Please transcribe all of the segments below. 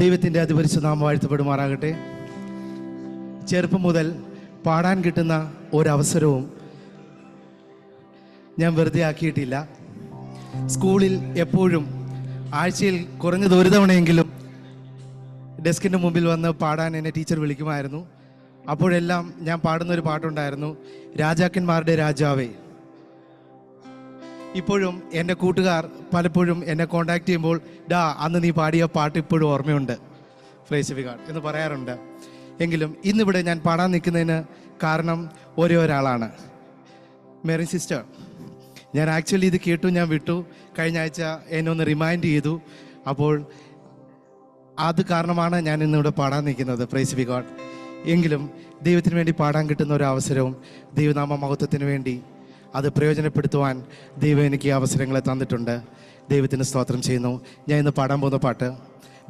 ദൈവത്തിന്റെ അതിപരിശുദ്ധ നാം വാഴ്ത്തപ്പെടുമാറാകട്ടെ. ചെറുപ്പം മുതൽ പാടാൻ കിട്ടുന്ന ഒരവസരവും ഞാൻ വെറുതെ ആക്കിയിട്ടില്ല. സ്കൂളിൽ എപ്പോഴും ആഴ്ചയിൽ കുറഞ്ഞത് ഒരു തവണയെങ്കിലും ഡെസ്കിന്റെ മുമ്പിൽ വന്ന് പാടാൻ എന്നെ ടീച്ചർ വിളിക്കുമായിരുന്നു. അപ്പോഴെല്ലാം ഞാൻ പാടുന്ന ഒരു പാട്ടുണ്ടായിരുന്നു രാജാക്കന്മാരുടെ രാജാവേ. ഇപ്പോഴും എന്റെ കൂട്ടുകാർ പലപ്പോഴും എന്നെ കോണ്ടാക്ട് ചെയ്യുമ്പോൾ ഡാ അന്ന് നീ പാടിയ പാട്ട് ഇപ്പോഴും ഓർമ്മയുണ്ട്. ഫ്രേസിഫിക്കാട് എന്ന് പറയാറുണ്ട്. എങ്കിലും ഇന്നിവിടെ ഞാൻ പാടാൻ നിൽക്കുന്നതിന് കാരണം ഒരേ ഒരാളാണ്. മേരി സിസ്റ്റർ ഞാൻ ആക്ച്വലി ഇത് കേട്ടു ഞാൻ വിട്ടു. കഴിഞ്ഞ ആഴ്ച എന്നെ ഒന്ന് റിമൈൻഡ് ചെയ്തു. അപ്പോൾ അത് കാരണമാണ് ഞാൻ ഇന്നിവിടെ പാടാൻ നിൽക്കുന്നത്. പ്രൈസ് ബി ഗോഡ് എങ്കിലും ദൈവത്തിന് വേണ്ടി പാടാൻ കിട്ടുന്ന ഒരു അവസരവും ദൈവനാമ മഹത്വത്തിന് വേണ്ടി അത് പ്രയോജനപ്പെടുത്തുവാൻ ദൈവം എനിക്ക് അവസരങ്ങളെ തന്നിട്ടുണ്ട്. ദൈവത്തിന് സ്തോത്രം ചെയ്യുന്നു. ഞാൻ ഇന്ന് പാടാൻ പോകുന്ന പാട്ട്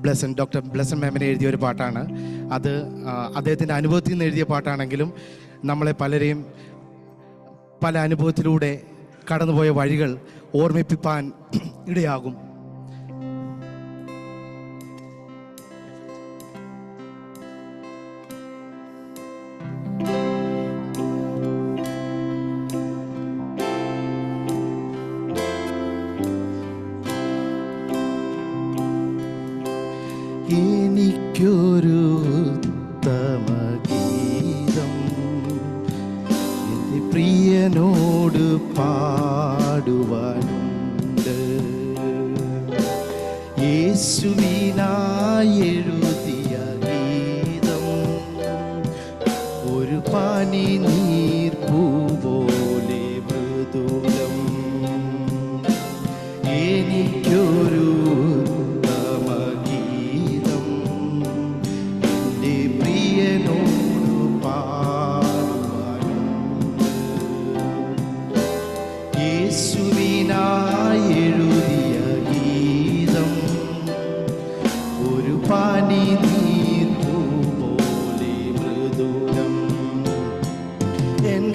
ബ്ലെസൻ ഡോക്ടർ ബ്ലെസൻ മാമിനെ എഴുതിയ ഒരു പാട്ടാണ്. അത് അദ്ദേഹത്തിന്റെ അനുഭവത്തിൽ നിന്ന് എഴുതിയ പാട്ടാണെങ്കിലും നമ്മളെ പലരെയും പല അനുഭവത്തിലൂടെ കടന്നുപോയ വഴികൾ ഓർമ്മിപ്പിപ്പാൻ ഇടയാകും. എഴുതിയ ഗീതം. ഒരു പാനി നീർപ്പൂ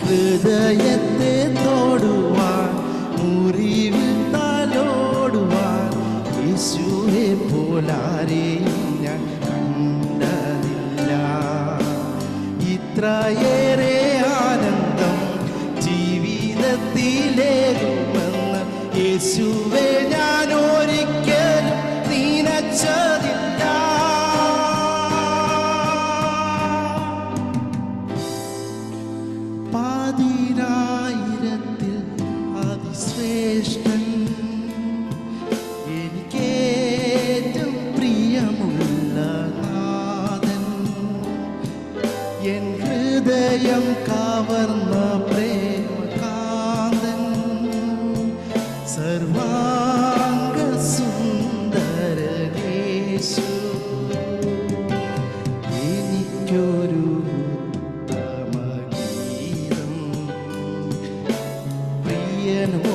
ഹൃദയത്തെ തോടുവാൻ മുറിവിൽ തലോടുവാൻ യേശുവെ പോലാരെയും ഞാൻ കണ്ടതില്ല. ഇത്രയേറെ പാതിരായിരത്തിൽ അതിശ്രേഷ്ഠൻ. എനിക്കേറ്റവും പ്രിയമുള്ള എൻ ഹൃദയം കവർന്ന in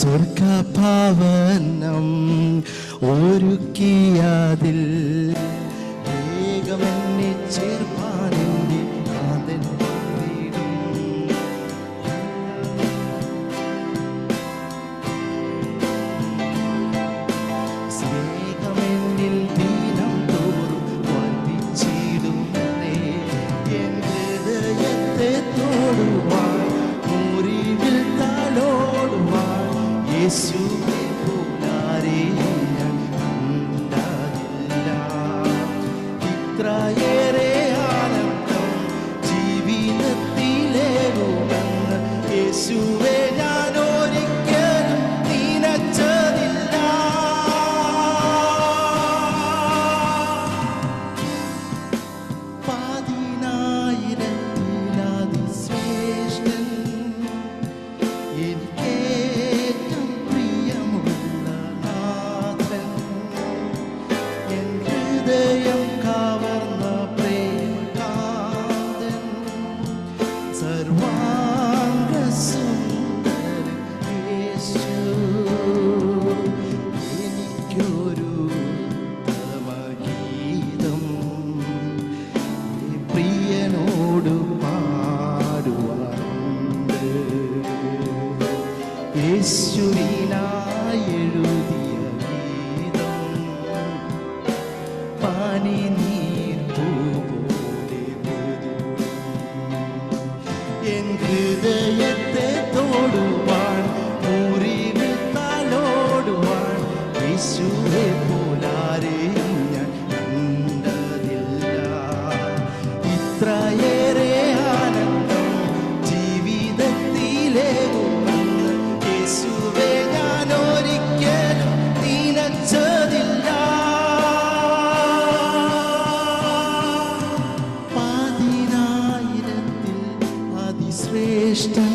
സ്വർഗഭവനം ഒരുക്കിയതിൽ വേഗമെന്നെ ചേർപ്പാനെന്റെ ഹൃദയം കവർന്ന പാനി നീർ Geschwister.